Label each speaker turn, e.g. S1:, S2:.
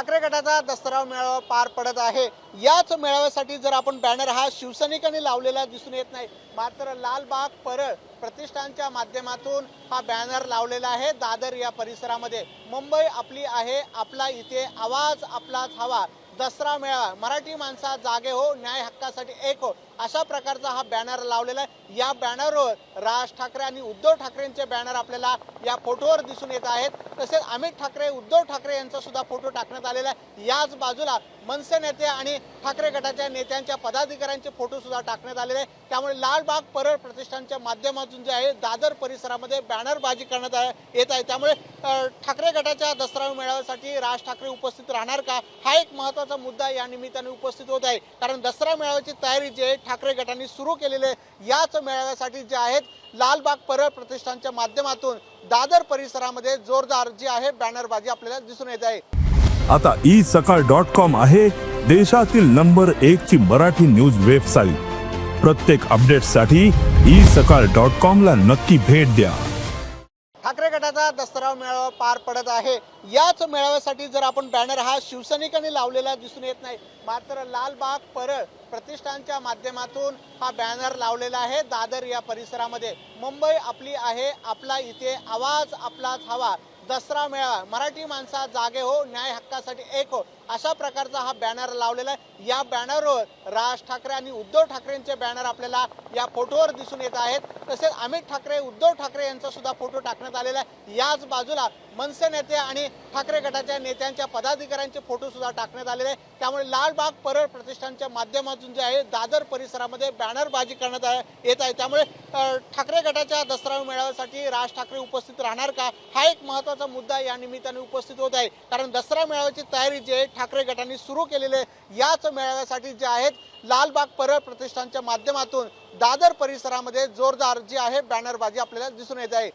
S1: ठाकरे गटाचा दसरा मेळावा पार पडत आहे. याच मेळाव्यासाठी जर आपण बॅनर हा शिवसैनिकांनी लावलेला दिसून येत नाही मात्र लालबाग परळ प्रतिष्ठानच्या माध्यमातून हा बॅनर लावलेला आहे. दादर या परिसरामध्ये. मुंबई आपली आहे आपला इथे आवाज आपलाच हवा. दसरा मेळा मराठी माणसा जागे हो न्याय हक्कासाठी एक हो. अशा प्रकारचा हा बॅनर लावलेला आहे. या बॅनरवर राज ठाकरे आणि उद्धव ठाकरेंचे बॅनर आपल्याला या फोटोवर दिसून येत आहेत. तसेच अमित ठाकरे उद्धव ठाकरे यांचा सुद्धा फोटो टाकण्यात आलेला आहे. याच बाजूला मनसे नेते आणि ठाकरे गटाच्या नेत्यांच्या पदाधिकाऱ्यांचे फोटो सुद्धा टाकण्यात आलेले आहे. त्यामुळे लालबाग परळ प्रतिष्ठानच्या माध्यमातून जे आहे दादर परिसरामध्ये बॅनरबाजी करण्यात येत आहे. त्यामुळे ठाकरे गटाच्या दसरा मेळाव्यासाठी राज ठाकरे उपस्थित राहणार का? हा एक महत्त्वाचा मुद्दा या निमित्ताने उपस्थित होत आहे. कारण दसरा मेळाव्याची तयारी जी आहे ठाकरे गटाने सुरू केलेले आहे. याच मेळाव्यासाठी जे आहेत लालबाग परळ प्रतिष्ठानच्या माध्यमातून दादर परिसरामध्ये जोरदार जी आहे बॅनरबाजी आपल्याला दिसून येत आहे.
S2: आता ई सकाळ डॉट कॉम आहे. देशातील नंबर एक ची मराठी न्यूज वेबसाईट. प्रत्येक अपडेटसाठी ई सकाळ डॉट कॉम ला नक्की भेट द्या.
S1: ठाकरे गटाचा दसरा मेळावा पार पडत आहे. याच मेळाव्यासाठी जर आपण बॅनर हा शिवसैनिकांनी लावलेला दिसून येत नाही मात्र लालबाग परळ प्रतिष्ठानच्या माध्यमातून हा बॅनर लावलेला आहे. दादर या परिसरामध्ये. मुंबई आपली आहे आपला इथे आवाज आपलाच हवा. दसरा मेळा मराठी माणसा जागे हो न्याय हक्कासाठी एक हो. अशा प्रकारचा हा बॅनर लावलेला आहे. या बॅनरवर राज ठाकरे आणि उद्धव ठाकरेंचे बॅनर आपल्याला या फोटोवर दिसून येत आहेत. तसेच अमित ठाकरे उद्धव ठाकरे यांचा सुद्धा फोटो टाकण्यात आलेला आहे. याच बाजूला मनसे नेते आणि ठाकरे गटाच्या नेत्यांच्या पदाधिकाऱ्यांचे फोटो सुद्धा टाकण्यात आलेले आहे. त्यामुळे लालबाग परळ प्रतिष्ठानच्या माध्यमातून जे आहे दादर परिसरामध्ये बॅनरबाजी करण्यात येत आहे. त्यामुळे ठाकरे गटाच्या दसरा मेळाव्यासाठी राज ठाकरे उपस्थित राहणार का? हा एक महत्त्वाचा मुद्दा या निमित्ताने उपस्थित होत आहे. कारण दसरा मेळाव्याची तयारी जी आहे ठाकरे गटाने सुरू केलेले आहे. याच मेळाव्यासाठी जे आहेत लालबाग परळ प्रतिष्ठानच्या माध्यमातून दादर परिसरामध्ये जोरदार जी आहे बॅनरबाजी आपल्याला दिसून येत आहे.